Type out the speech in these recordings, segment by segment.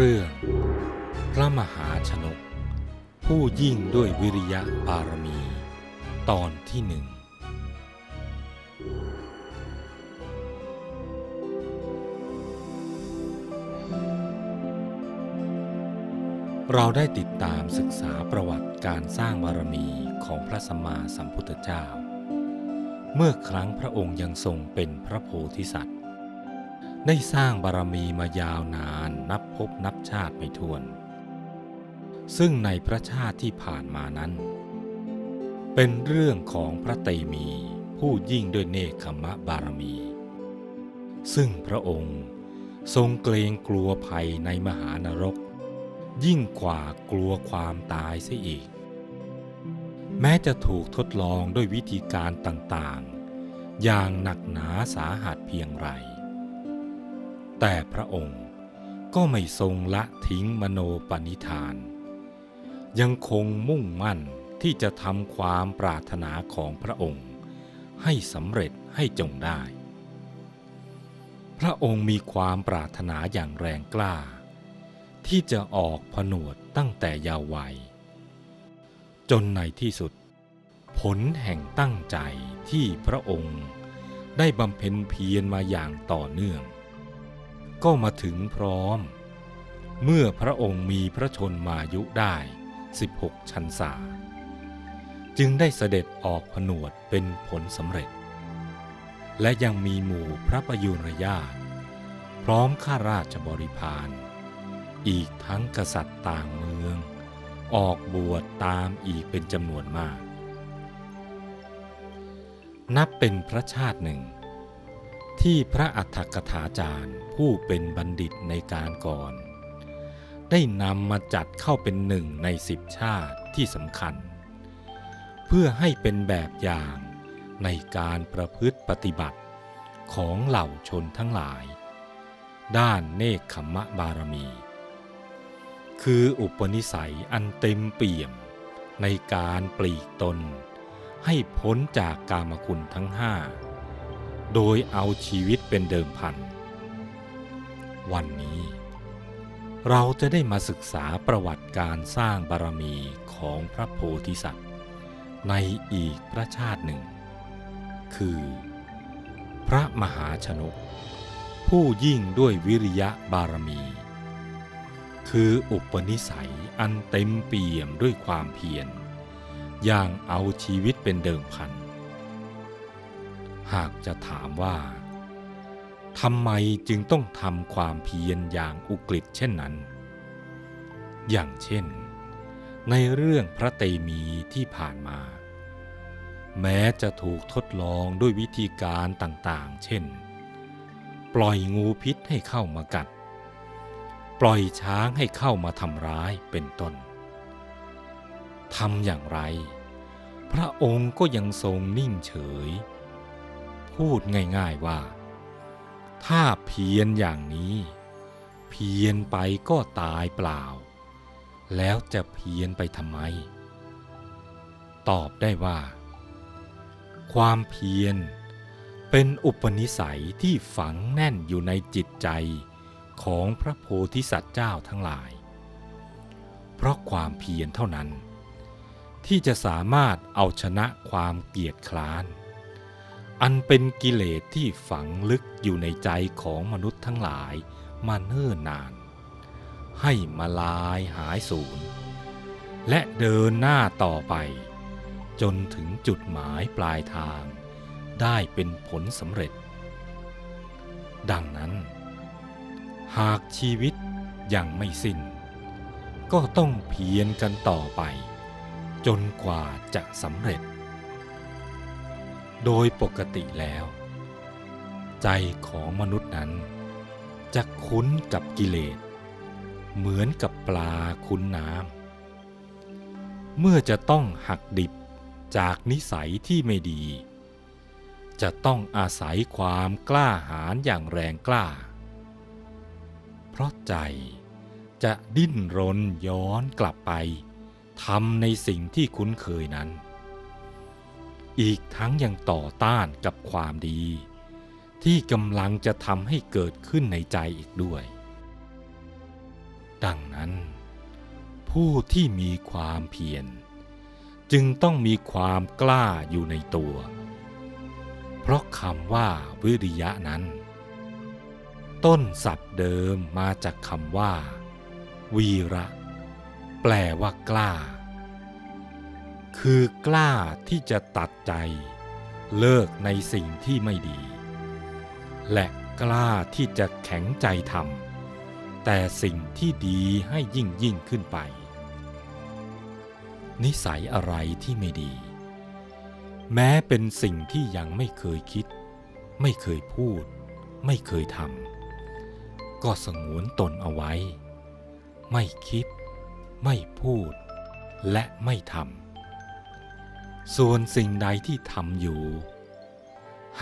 เรื่อง พระมหาชนก ผู้ยิ่งด้วยวิริยะบารมี ตอนที่หนึ่งเราได้ติดตามศึกษาประวัติการสร้างบารมีของพระสัมมาสัมพุทธเจ้า เมื่อครั้งพระองค์ยังทรงเป็นพระโพธิสัตว์ ได้สร้างบารมีมายาวนานนับพบนับชาติไม่ถ้วน ซึ่งในพระชาติที่ผ่านมานั้น เป็นเรื่องของพระเตมีผู้ยิ่งด้วยเนคขมะบารมี ซึ่งพระองค์ทรงเกรงกลัวภัยในมหานรก ยิ่งกว่ากลัวความตายเสียอีก แม้จะถูกทดลองด้วยวิธีการต่างๆ อย่างหนักหนาสาหัสเพียงไร แต่พระองค์ก็ไม่ทรงละทิ้งมโนปณิธาน ยังคงมุ่งมั่นที่จะทำความปรารถนาของพระองค์ ให้สำเร็จให้จงได้ พระองค์มีความปรารถนาอย่างแรงกล้า ที่จะออกผนวดตั้งแต่ยาววัย จนในที่สุด ผลแห่งตั้งใจที่พระองค์ได้บำเพ็ญเพียรมาอย่างต่อเนื่อง ก็มาถึงพร้อม เมื่อพระองค์มีพระชนมายุได้ 16 ชันษา จึงได้เสด็จออกผนวดเป็นผลสำเร็จ และยังมีหมู่พระประยุรญาตพร้อมข้าราชบริพารอีกทั้งกษัตริย์ต่างเมือง ออกบวชตามอีกเป็นจำนวนมาก นับเป็นพระชาติหนึ่ง ที่พระอัฏฐกถาจารย์ผู้เป็นบัณฑิตในการก่อน ได้นำมาจัดเข้าเป็นหนึ่งในสิบชาติที่สำคัญ เพื่อให้เป็นแบบอย่างในการประพฤติปฏิบัติของเหล่าชนทั้งหลาย ด้านเนคขมะบารมี คืออุปนิสัยอันเต็มเปี่ยมในการปลีกตน ให้พ้นจากกามคุณทั้งห้า โดยเอาชีวิตเป็นเดิมพัน วันนี้ เราจะได้มาศึกษาประวัติการสร้างบารมีของพระโพธิสัตว์ ในอีกพระชาติหนึ่ง คือ พระมหาชนก ผู้ยิ่งด้วยวิริยะบารมี คืออุปนิสัยอันเต็มเปี่ยมด้วยความเพียรอย่างเอาชีวิตเป็นเดิมพัน หากจะถามว่าทำไมจึงต้องทำความเพียรอย่างอุกฤษเช่นนั้น อย่างเช่น ในเรื่องพระเตมีที่ผ่านมา แม้จะถูกทดลองด้วยวิธีการต่างๆ เช่น ปล่อยงูพิษให้เข้ามากัด ปล่อยช้างให้เข้ามาทำร้ายเป็นต้นทำอย่างไร พระองค์ก็ยังทรงนิ่งเฉย พูดง่ายๆว่า ถ้าเพียรอย่างนี้ เพียรไปก็ตายเปล่า แล้วจะเพียรไปทำไม ตอบได้ว่า ความเพียรเป็นอุปนิสัยที่ฝังแน่นอยู่ในจิตใจของพระโพธิสัตว์เจ้าทั้งหลาย เพราะความเพียรเท่านั้น ที่จะสามารถเอาชนะความเกียจคร้าน อันเป็นกิเลสที่ฝังลึกอยู่ในใจของมนุษย์ทั้งหลายมาเนิ่นนาน ให้มาลายหายสูญและเดินหน้าต่อไป จนถึงจุดหมายปลายทาง ได้เป็นผลสำเร็จ ดังนั้น หากชีวิตยังไม่สิ้น ก็ต้องเพียรกันต่อไป จนกว่าจะสำเร็จ โดยปกติแล้ว ใจของมนุษย์นั้น จะคุ้นกับกิเลส เหมือนกับปลาคุ้นน้ำเมื่อจะต้องหักดิบจากนิสัยที่ไม่ดี จะต้องอาศัยความกล้าหาญอย่างแรงกล้า เพราะใจจะดิ้นรนย้อนกลับไปทำในสิ่งที่คุ้นเคยนั้น อีกทั้งยังต่อต้านกับความดี ที่กำลังจะทำให้เกิดขึ้นในใจอีกด้วย ดังนั้น ผู้ที่มีความเพียร จึงต้องมีความกล้าอยู่ในตัว เพราะคำว่าวิริยะนั้น ต้นศัพท์เดิมมาจากคำว่า วีระ แปลว่ากล้าคือกล้าที่จะตัด ใจ เลิกในสิ่งที่ไม่ดี และกล้าที่จะแข็งใจทำแต่สิ่งที่ดีให้ยิ่งยิ่งขึ้นไป นิสัยอะไรที่ไม่ดี แม้เป็นสิ่งที่ยังไม่เคยคิด ไม่เคยพูด ไม่เคยทำก็สงวนตนเอาไว้ ไม่คิด ไม่พูด และไม่ทำ ส่วนสิ่งใดที่ทำอยู่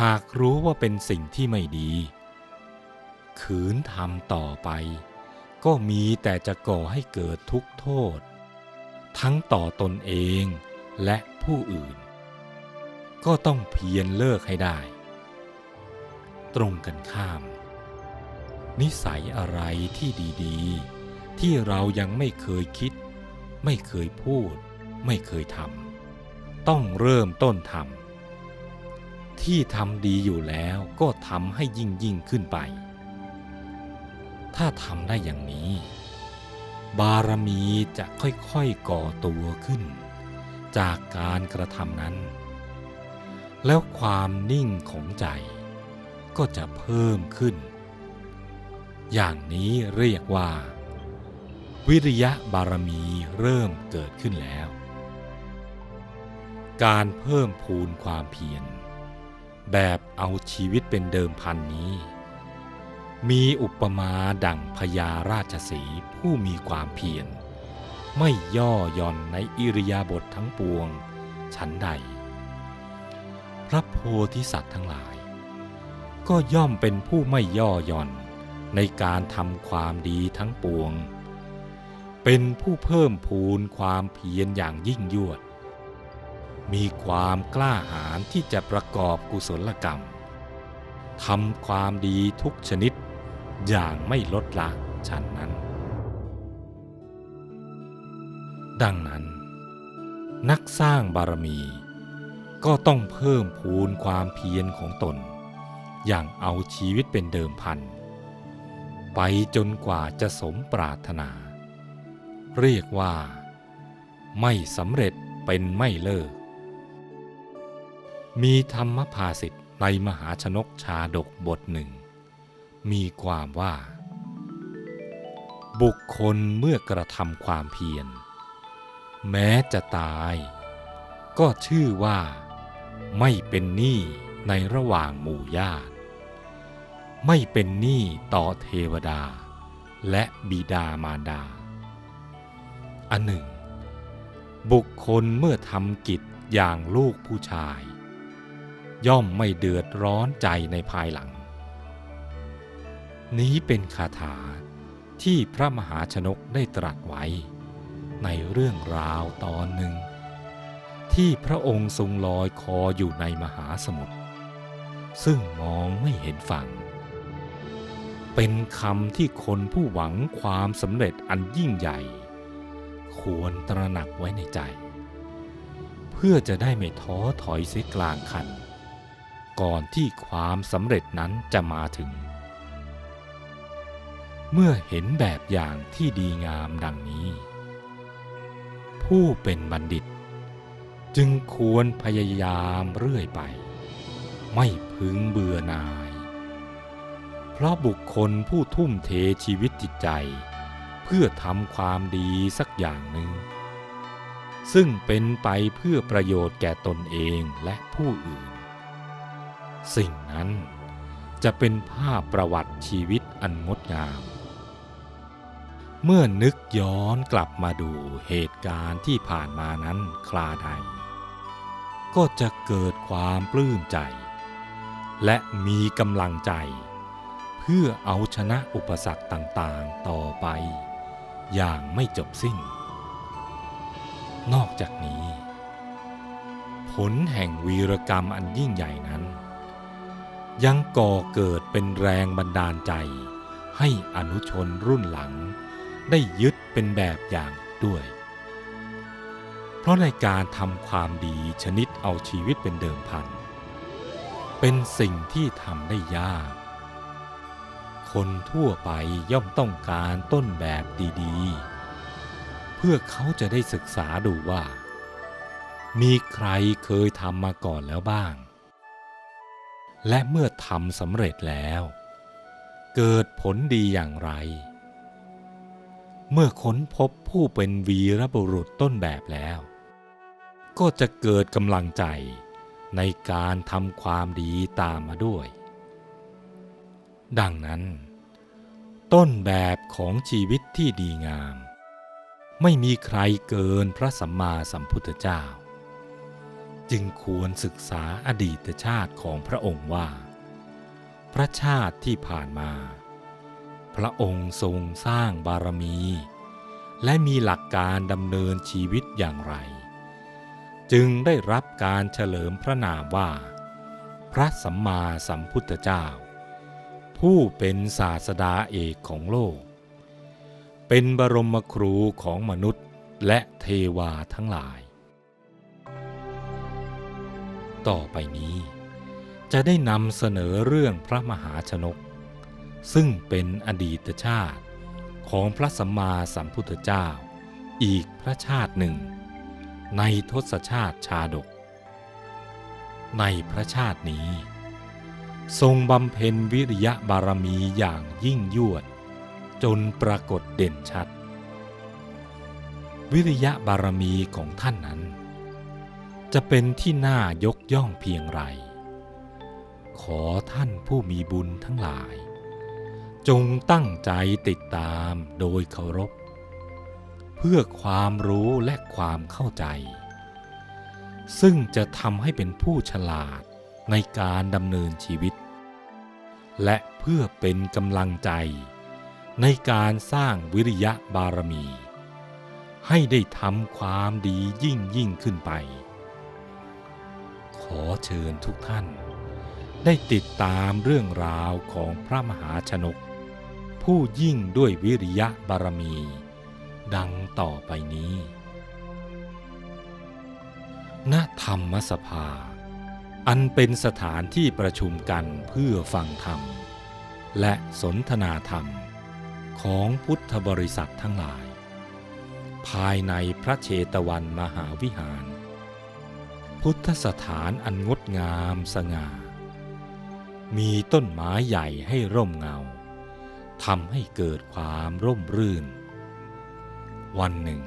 หากรู้ว่าเป็นสิ่งที่ไม่ดี ขืนทำต่อไป ก็มีแต่จะก่อให้เกิดทุกข์โทษ ทั้งต่อตนเองและผู้อื่น ก็ต้องเพียรเลิกให้ได้ ตรงกันข้าม นิสัยอะไรที่ดีๆ ที่เรายังไม่เคยคิด ไม่เคยพูด ไม่เคยทำ ต้องเริ่มต้นทำที่ทำดีอยู่แล้วก็ทำให้ยิ่งยิ่งขึ้นไป ถ้าทำได้อย่างนี้ บารมีจะค่อยๆก่อตัวขึ้น จากการกระทำนั้น แล้วความนิ่งของใจก็จะเพิ่มขึ้น อย่างนี้เรียกว่า วิริยะบารมีเริ่มเกิดขึ้นแล้ว การเพิ่มพูนความเพียร แบบเอาชีวิตเป็นเดิมพันนี้ มีอุปมาดั่งพญาราชสีผู้มีความเพียร ไม่ย่อหย่อนในอิริยาบถททั้งปวงฉันใด พระโพธิสัตว์ทั้งหลาย ก็ย่อมเป็นผู้ไม่ย่อหย่อนในการทำความดีทั้งปวง เป็นผู้เพิ่มพูนความเพียรอย่างยิ่งยวด มีความกล้าหาญที่จะประกอบกุศลกรรมทำความดีทุกชนิดอย่างไม่ลดละฉันนั้น ดังนั้น นักสร้างบารมี ก็ต้องเพิ่มพูนความเพียรของตน อย่างเอาชีวิตเป็นเดิมพัน ไปจนกว่าจะสมปรารถนา เรียกว่า ไม่สำเร็จเป็นไม่เลิก มีธรรมภาสิทธิ์ในมหาชนกชาดกบทหนึ่ง มีความว่า บุคคลเมื่อกระทำความเพียร แม้จะตาย ก็ชื่อว่าไม่เป็นหนี้ในระหว่างหมู่ญาติ ไม่เป็นหนี้ต่อเทวดา และบิดามารดา อันหนึ่ง บุคคลเมื่อทำกิจอย่างลูกผู้ชาย ย่อมไม่เดือดร้อนใจในภายหลัง นี้เป็นคาถาที่พระมหาชนกได้ตรัสไว้ ในเรื่องราวตอนหนึ่ง ที่พระองค์ทรงลอยคออยู่ในมหาสมุทรซึ่งมองไม่เห็นฝั่ง เป็นคำที่คนผู้หวังความสำเร็จอันยิ่งใหญ่ ควรตระหนักไว้ในใจ เพื่อจะได้ไม่ท้อถอยเสียกลางคัน ก่อนที่ความสำเร็จนั้นจะมาถึง เมื่อเห็นแบบอย่างที่ดีงามดังนี้ ผู้เป็นบัณฑิต จึงควรพยายามเรื่อยไป ไม่พึงเบื่อนาย เพราะบุคคลผู้ทุ่มเทชีวิตจิตใจ เพื่อทำความดีสักอย่างหนึ่งซึ่งเป็นไปเพื่อประโยชน์แก่ตนเองและผู้อื่น สิ่งนั้นจะเป็นภาพประวัติชีวิตอันงดงาม เมื่อนึกย้อนกลับมาดูเหตุการณ์ที่ผ่านมานั้นคลาใด ก็จะเกิดความปลื้มใจ และมีกำลังใจ เพื่อเอาชนะอุปสรรคต่างๆต่อไป อย่างไม่จบสิ้น นอกจากนี้ ผลแห่งวีรกรรมอันยิ่งใหญ่นั้น ยังก่อเกิดเป็นแรงบันดาลใจ ให้อนุชนรุ่นหลัง ได้ยึดเป็นแบบอย่างด้วย เพราะในการทำความดีชนิดเอาชีวิตเป็นเดิมพัน เป็นสิ่งที่ทำได้ยาก คนทั่วไปย่อมต้องการต้นแบบดีๆ เพื่อเขาจะได้ศึกษาดูว่า มีใครเคยทำมาก่อนแล้วบ้าง และเมื่อทำสำเร็จแล้ว เกิดผลดีอย่างไร เมื่อค้นพบผู้เป็นวีรบุรุษต้นแบบแล้ว ก็จะเกิดกำลังใจในการทำความดีตามมาด้วย ดังนั้น ต้นแบบของชีวิตที่ดีงาม ไม่มีใครเกินพระสัมมาสัมพุทธเจ้า จึงควรศึกษาอดีตชาติของพระองค์ว่า พระชาติที่ผ่านมา พระองค์ทรงสร้างบารมี และมีหลักการดำเนินชีวิตอย่างไร จึงได้รับการเฉลิมพระนามว่า พระสัมมาสัมพุทธเจ้า ผู้เป็นศาสดาเอกของโลก เป็นบรมครูของมนุษย์และเทวาทั้งหลาย ต่อไปนี้ จะได้นำเสนอเรื่องพระมหาชนก ซึ่งเป็นอดีตชาติของพระสัมมาสัมพุทธเจ้า อีกพระชาติหนึ่ง ในทศชาติชาดก ในพระชาตินี้ ทรงบำเพ็ญวิริยะบารมีอย่างยิ่งยวด จนปรากฏเด่นชัด วิริยะบารมีของท่านนั้น จะเป็นที่น่ายกย่องเพียงไร ขอท่านผู้มีบุญทั้งหลาย จงตั้งใจติดตามโดยเคารพ เพื่อความรู้และความเข้าใจ ซึ่งจะทำให้เป็นผู้ฉลาดในการดำเนินชีวิต และเพื่อเป็นกำลังใจในการสร้างวิริยะบารมี ให้ได้ทำความดียิ่งยิ่งขึ้นไป ขอเชิญทุกท่าน ได้ติดตามเรื่องราวของพระมหาชนก ผู้ยิ่งด้วยวิริยะบารมี ดังต่อไปนี้ ณธรรมสภา อันเป็นสถานที่ประชุมกันเพื่อฟังธรรม และสนทนาธรรมของพุทธบริษัททั้งหลาย ภายในพระเชตวันมหาวิหาร พุทธสถานอันงดงามสง่า มีต้นไม้ใหญ่ให้ร่มเงาทำให้เกิดความร่มรื่น วันหนึ่ง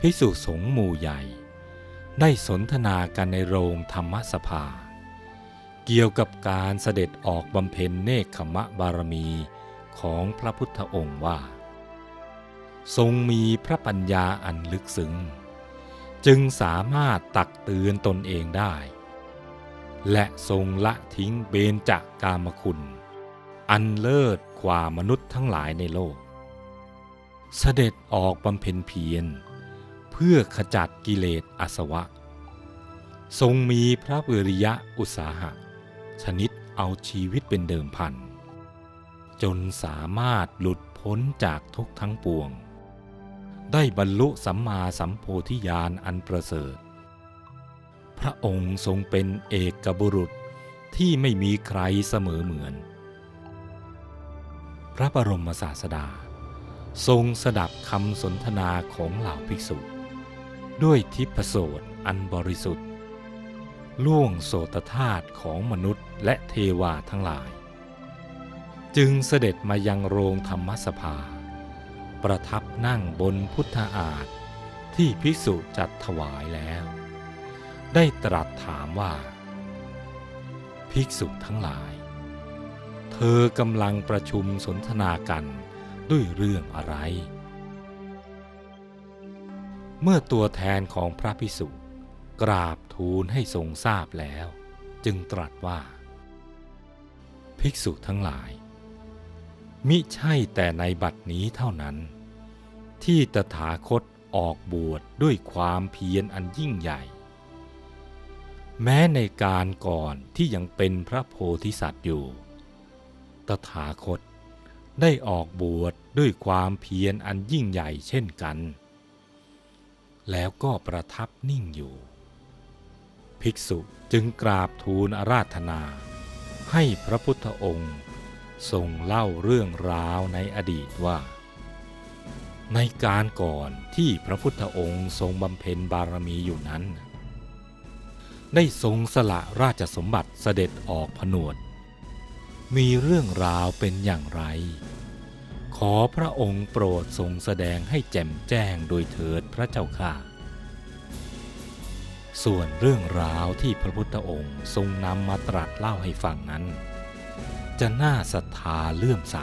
ภิกษุสงฆ์หมู่ใหญ่ ได้สนทนากันในโรงธรรมสภา เกี่ยวกับการเสด็จออกบำเพ็ญเนคขมะบารมีของพระพุทธองค์ว่า ทรงมีพระปัญญาอันลึกซึ้ง จึงสามารถตักเตือนตนเองได้ และทรงละทิ้งเบญจากกามคุณ อันเลิศกว่ามนุษย์ทั้งหลายในโลก เสด็จออกบำเพ็ญเพียร เพื่อขจัดกิเลสอาสวะ ทรงมีพระวิริยะอุตสาหะ ชนิดเอาชีวิตเป็นเดิมพัน จนสามารถหลุดพ้นจากทุกทั้งปวง ได้บรรลุสัมมาสัมโพธิญาณอันประเสริฐ พระองค์ทรงเป็นเอกบุรุษที่ไม่มีใครเสมอเหมือน พระบรมศาสดา ทรงสดับคำสนทนาของเหล่าภิกษุ ด้วยทิพโสตอันบริสุทธิ์ ล่วงโสตธาตุของมนุษย์และเทวาทั้งหลาย จึงเสด็จมายังโรงธรรมสภา ประทับนั่งบนพุทธอาฏที่ภิกษุจัดถวายแล้ว ได้ตรัสถามว่า ภิกษุทั้งหลาย เธอกำลังประชุมสนทนากันด้วยเรื่องอะไร เมื่อตัวแทนของพระภิกษุกราบทูลให้ทรงทราบแล้ว จึงตรัสว่า ภิกษุทั้งหลาย มิใช่แต่ในบัดนี้เท่านั้น ที่ตถาคตออกบวชดด้วยความเพียรอันยิ่งใหญ่ แม้ในการก่อนที่ยังเป็นพระโพธิสัตว์อยู่ ตถาคตได้ออกบวชด้วยความเพียรอันยิ่งใหญ่เช่นกัน แล้วก็ประทับนิ่งอยู่ ภิกษุจึงกราบทูลอาราธนา ให้พระพุทธองค์ ทรงเล่าเรื่องราวในอดีตว่า ในการก่อนที่พระพุทธองค์ทรงบำเพ็ญบารมีอยู่นั้น ได้ทรงสละราชสมบัติเสด็จออกผนวด มีเรื่องราวเป็นอย่างไร ขอพระองค์โปรดทรงแสดงให้แจ่มแจ้งโดยเถิดพระเจ้าค่ะส่วนเรื่องราวที่พระพุทธองค์ทรงนำมาตรัสเล่าให้ฟังนั้น จะน่าศรัทธาเลื่อมใส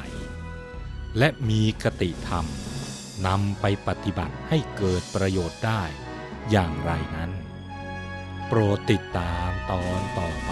และมีคติธรรมนำไปปฏิบัติให้เกิดประโยชน์ได้อย่างไรนั้น โปรดติดตามตอนต่อไป